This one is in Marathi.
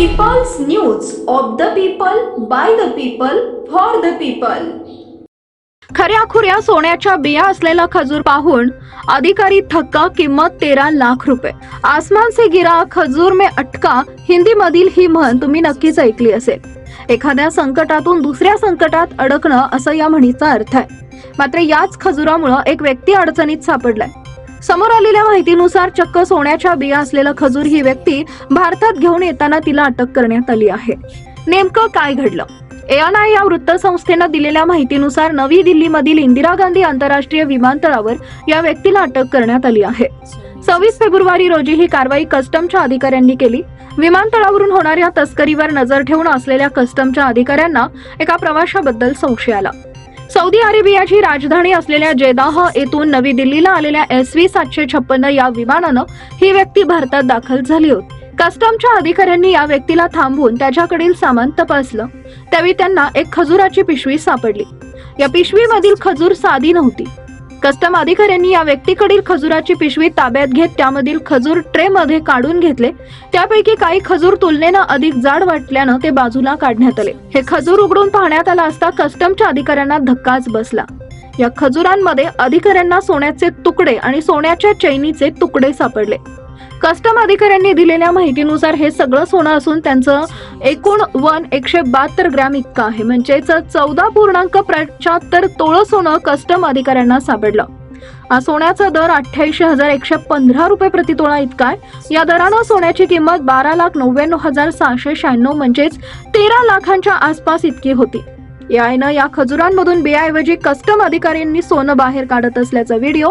News of the people by the people for the people खऱ्याखुऱ्या सोन्याच्या बिया असलेला खजूर पाहून अधिकारी थक्का किंमत तेरा लाख रुपये. आसमान से गिरा खजूर में अटका. हिंदी मधील ही म्हण तुम्ही नक्कीच ऐकली असेल. एखाद्या संकटातून दुसऱ्या संकटात अडकणं असं या म्हणीचा अर्थ आहे. मात्र याच खजुरामुळं एक व्यक्ती अडचणीत सापडलाय. समोर आलेल्या माहितीनुसार चक्क सोन्याच्या बिया असलेला खजूर ही व्यक्ती भारतात घेऊन येताना तिला अटक करण्यात आली आहे. नेमकं काय घडलं? एएनआय या वृत्तसंस्थेनं दिलेल्या माहितीनुसार नवी दिल्लीमधील इंदिरा गांधी आंतरराष्ट्रीय विमानतळावर या व्यक्तीला अटक करण्यात आली आहे. सव्वीस फेब्रुवारी रोजी ही कारवाई कस्टमच्या अधिकाऱ्यांनी केली. विमानतळावरून होणाऱ्या तस्करीवर नजर ठेवून असलेल्या कस्टमच्या अधिकाऱ्यांना एका प्रवाशाबद्दल संशय आला. सौदी अरेबियाची राजधानी असलेल्या जेदाह येथून नवी दिल्लीला आलेल्या एस व्ही सातशे छप्पन्न या विमानानं ही व्यक्ती भारतात दाखल झाली होती. कस्टमच्या अधिकाऱ्यांनी या व्यक्तीला थांबवून त्याच्याकडील सामान तपासलं. त्यावेळी त्यांना एक खजुराची पिशवी सापडली. या पिशवीमधील खजूर साधी नव्हती. कस्टम अधिकाऱ्यांनी या व्यक्तीकडील खजुराची पिशवी ताब्यात घेत त्यामधील खजूर ट्रे मध्ये काढून घेतले. त्यापैकी काही खजूर तुलनेनं अधिक जाड वाटल्यानं ते बाजूला काढण्यात आले. हे खजूर उघडून पाहण्यात आलं असता कस्टमच्या अधिकाऱ्यांना धक्काच बसला. या खजुरांमध्ये अधिकाऱ्यांना सोन्याचे तुकडे आणि सोन्याच्या चैनीचे तुकडे सापडले. कस्टम अधिकाऱ्यांनी दिलेल्या माहितीनुसार हे सगळं सोनं असून त्यांचं एकूण वन एकशे बहात्तर ग्रॅम इतकं आहे. म्हणजेच चौदा पूर्णांक पंच्याहत्तर तोळं सोनं कस्टम अधिकाऱ्यांना सापडलं. सोन्याचा दर अठ्ठ्याऐंशी हजार एकशे पंधरा रुपये प्रतितोळा इतका आहे. या दरानं सोन्याची किंमत बारा लाख नव्याण्णव हजार सहाशे शहाण्णव म्हणजेच तेरा लाखांच्या आसपास इतकी होती. यानं या खजुरांमधून बियाऐवजी कस्टम अधिकाऱ्यांनी सोनं बाहेर काढत असल्याचा व्हिडिओ